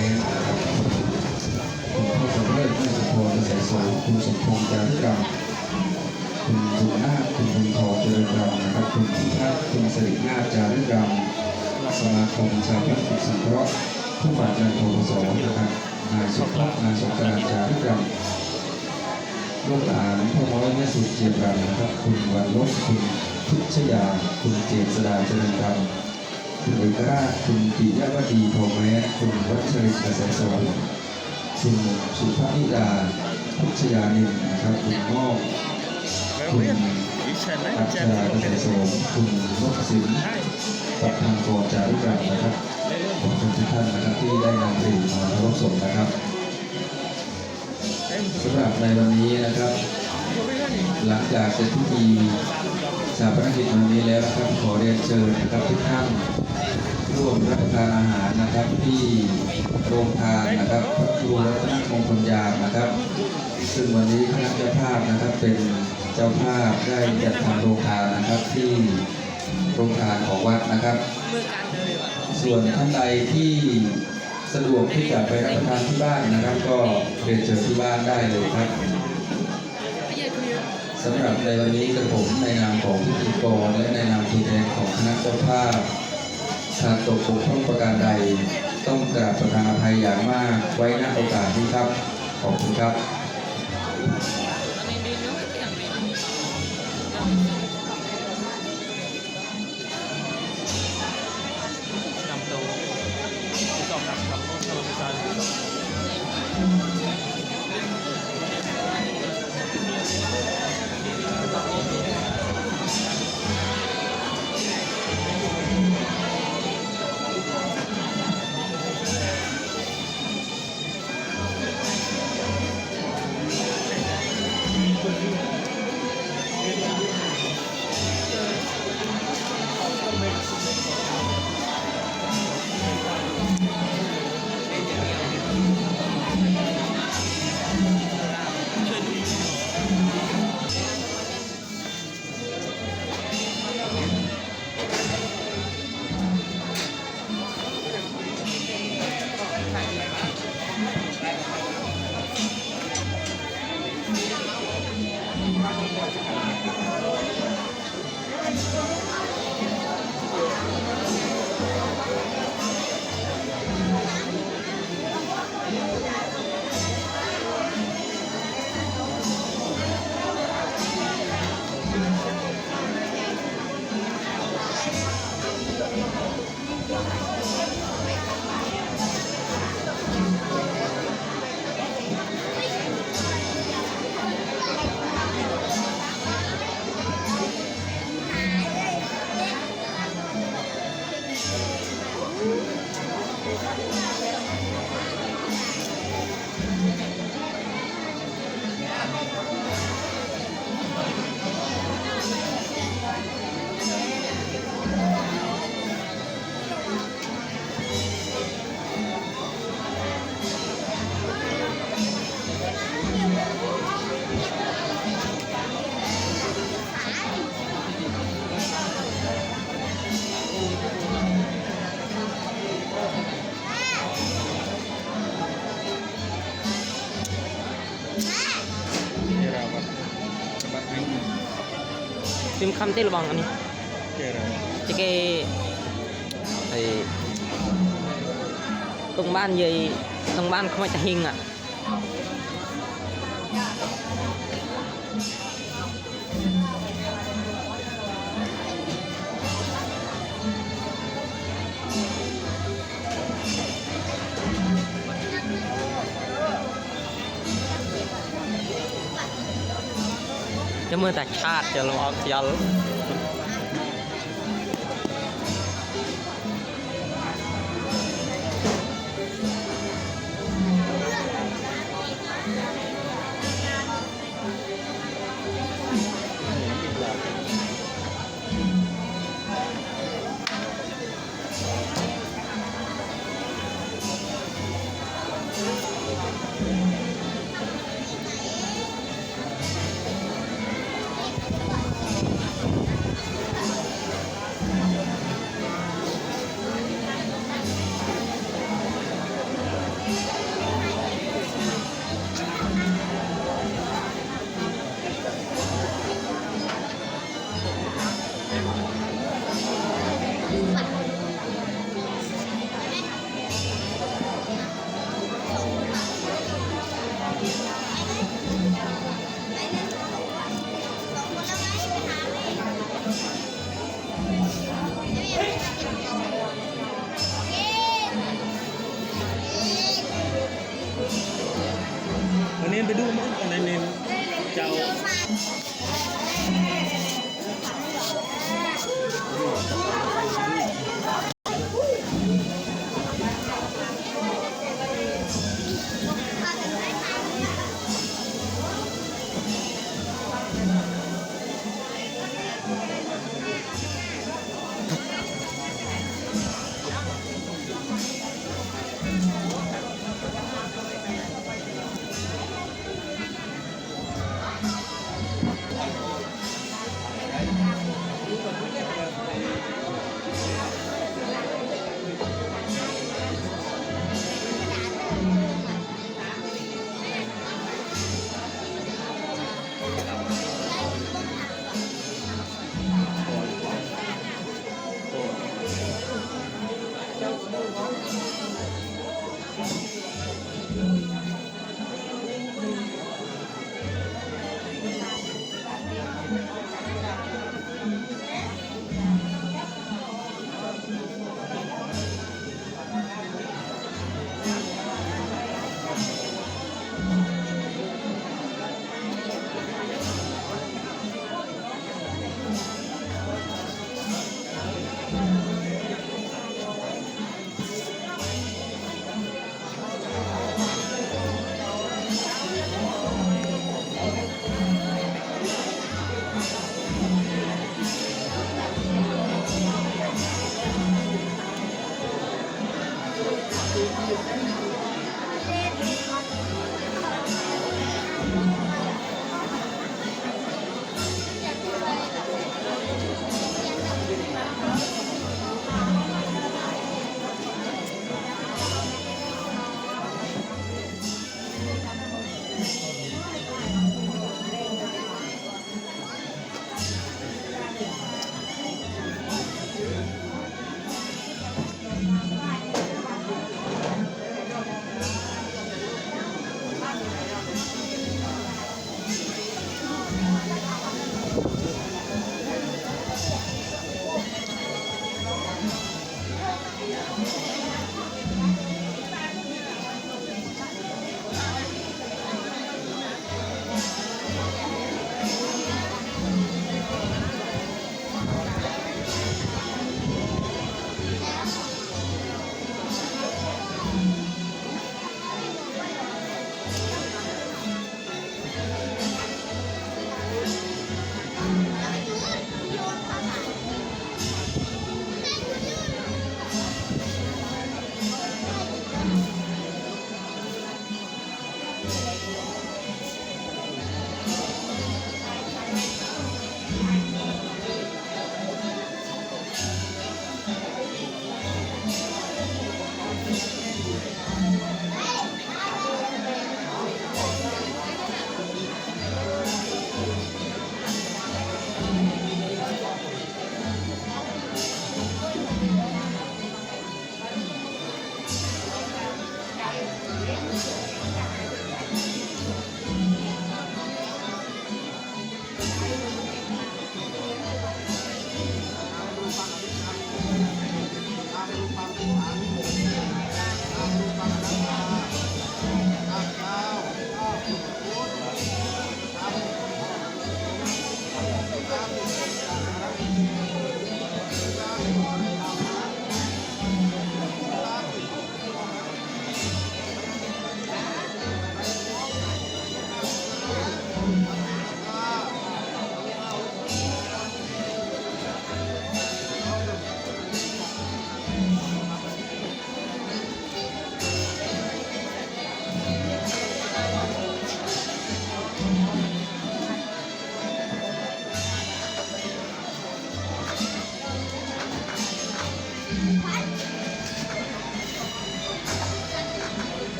นคุณพ่อสมเด็จแม่สุพรเสโสคุณสมพงษ์จารุกรรมคุณบุญนาคคุณบุญทองเจริญรำนะครับคุณพิทักษ์คุณสิรินาจารุกรรมสมาคมชาวพระกุสังเคราะห์ผู้บาดเจ็บโทสนะครับนายสุภาพนายสงกานต์จารุกรรมลูกหลานพ่อน้อยแม่สุดเจียบรังนะครับ คุณวันลบคุณพิชยา คุณเจษดาเจริญธรรม คุณเอกราชคุณปิยวดีทองแม้คุณวัชรินทร์เกษตรสวัสดิ์คุณสุภาพิดาพิชยานินนะครับคุณงอกคุณอั that. ชราเกษตรสมคุณนพสินกับทางกรจารุกรรมนะครับขอบคุณทุกท่านนะครับที่ได้นำเพลงมารับส่งนะครับสำหรับในวันนี้นะครับ หลังจากเสร็จพิธีชาปนกิจวันนี้แล้วนะครับขอเรียนเชิญนะครับทุกท่าน ร่วมรับประทานอาหารนะครับที่โรงทานนะครับพระครูรัตนมงคลยามนะครับ ซึ่งวันนี้คณะเจ้าภาพนะครับเป็นเจ้าภาพได้จัดทำโรงทานนะครับที่โรงทานของวัดนะครับ ส่วนท่านใดที่สะดวกที่จะไปรับประทานที่บ้านนะครับ ก็เรียนเชิญที่บ้านได้เลยครับสำหรับในวันนี้กระผมในนามของพิธีกรและในนามตัวแทนของคณะเจ้าภาพ หากตกบกพร่องประการใด ต้องกราบประทานอภัยอย่างมากไว้ณโอกาสนี้ครับ ขอบคุณครับ พิมพ์คำที่ระวังอันนี้จะแกไอตรงบ้านยัยตรงบ้านเขาไม่จะหิงอะ ละเมิดต่ชาติจะลงออกยัล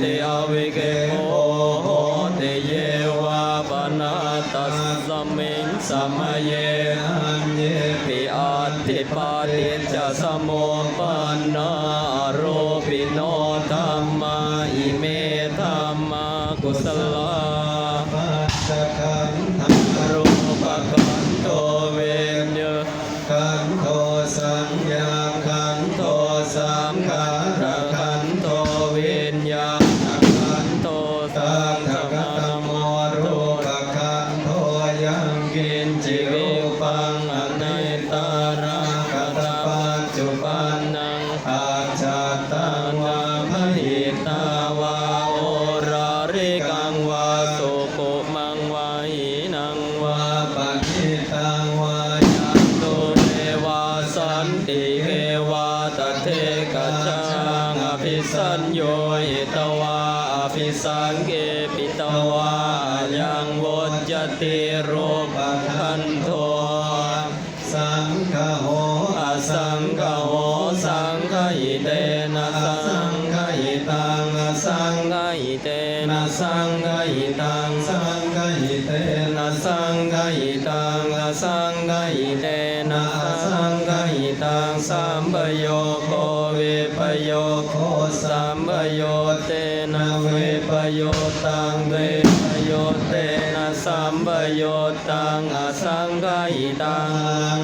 ติอวิเกโหติเยวาปนาตัสสมิงสมเยหันเยปิอติปาติจะสมังนาสังฆาหิเตนาสังฆาหิตังสังฆาหิเตนาสังฆาหิตังนาสังฆาหิเตนาสังฆาหิตังสัมปโยโคเวปโยโคสัมปโยเตนาเวปโยตังเวปโยเตนาสัมปโยตังอสังฆาหิตัง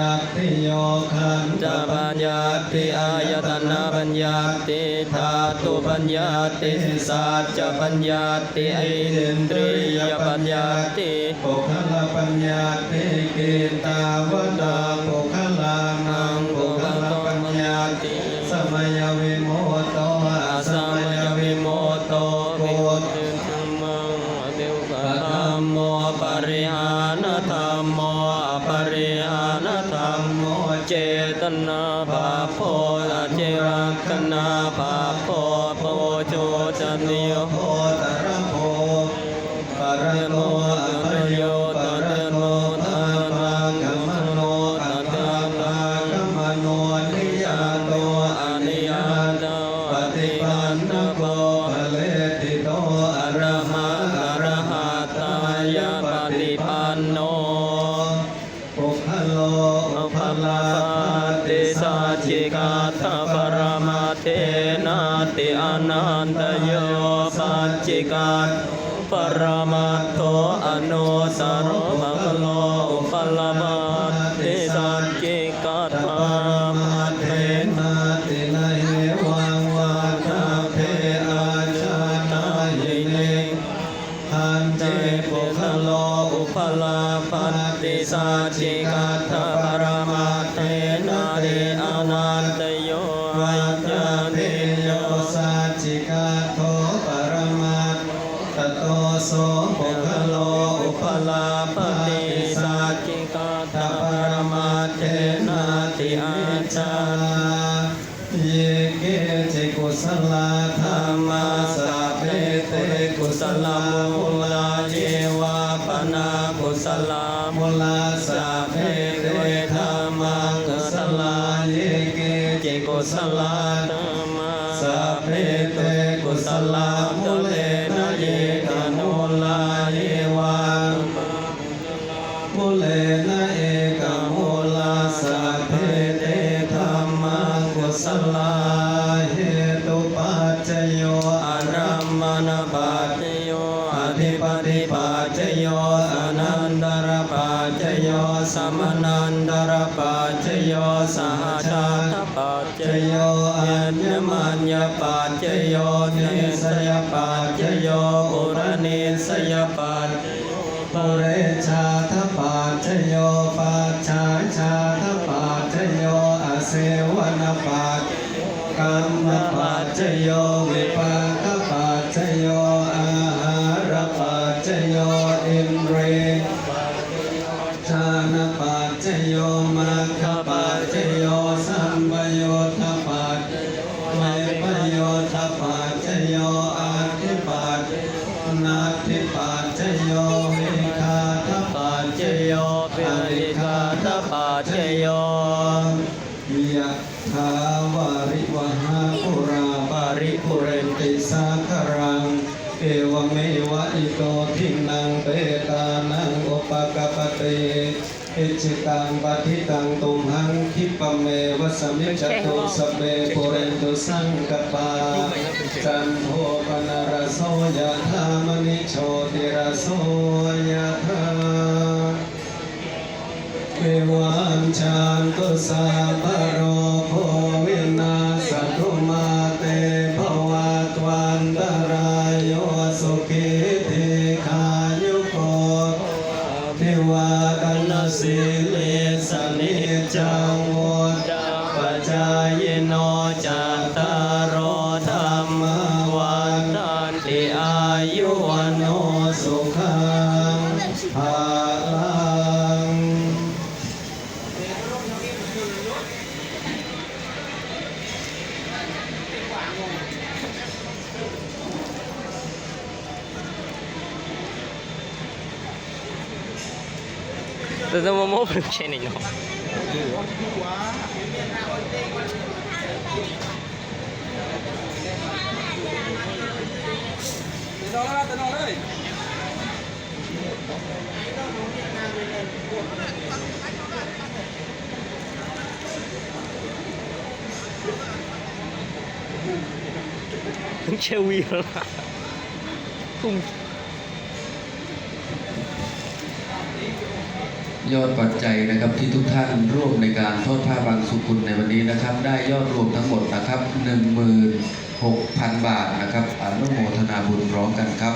ญัติโยคันตปัญญาติอายตนะปัญญาติธาตุปัญญาติสัจจปัญญาติอินทรียปัญญาติปุคลปัญญาติเกตาวตา ติกานุปรมาโทอนุสารมังโลอุปลมาติสัจจิกาตมามาเทนาตินะเหวังวาทาเพอาชาตายิเนหันเจปุคโลอุปลาปันติสัจจิกาตปรา ชาทปัจจโยปัจฉาชาทปัจจโยอเสวนปัจกรรมปัจจโย สาคารัง เอวเมวะอิโตทินังเปตานังอุปกปปเตอิจิตังปฏิตังตุมหังคิปเมวะสมิจตุสเปปุเรนตุสังกปาจันโทปนารสโสยะธามณิโชติรสโสยะธาวิวันชันตุสัพพะโรโค วะกันนสิเลสนิจังวะ อนแล้วนอนเลยถึงเชวีแล้วนะพุ่งยอดปัจจัยนะครับที่ทุกท่านร่วมในการทอดผ้าบางสุกุลในวันนี้นะครับ ได้ยอดรวมทั้งหมดนะครับหนึ่งมื่น 16,000 บาทนะครับอนุโมทนาบุญพร้อมกันครับ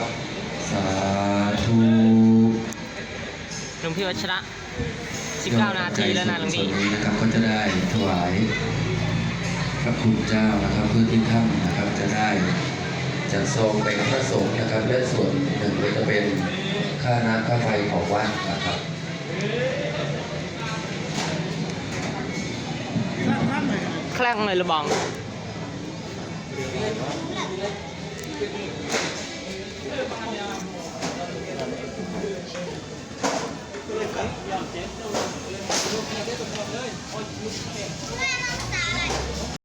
สาธุหลวงพี่วัชระ 19 นาทีแล้วนะหลวงส่วพี่นนี้นะครับก็จะได้ถวายพระคุณเจ้านะครับเพื่อที่ท่านนะครับจะได้จัดซองเป็นพระสงฆ์นะครับและส่วนหนึ่งก็จะเป็นค่าน้ำค่าไฟของวัดนะครับแคล่งเลยระบอง Yeah, okay.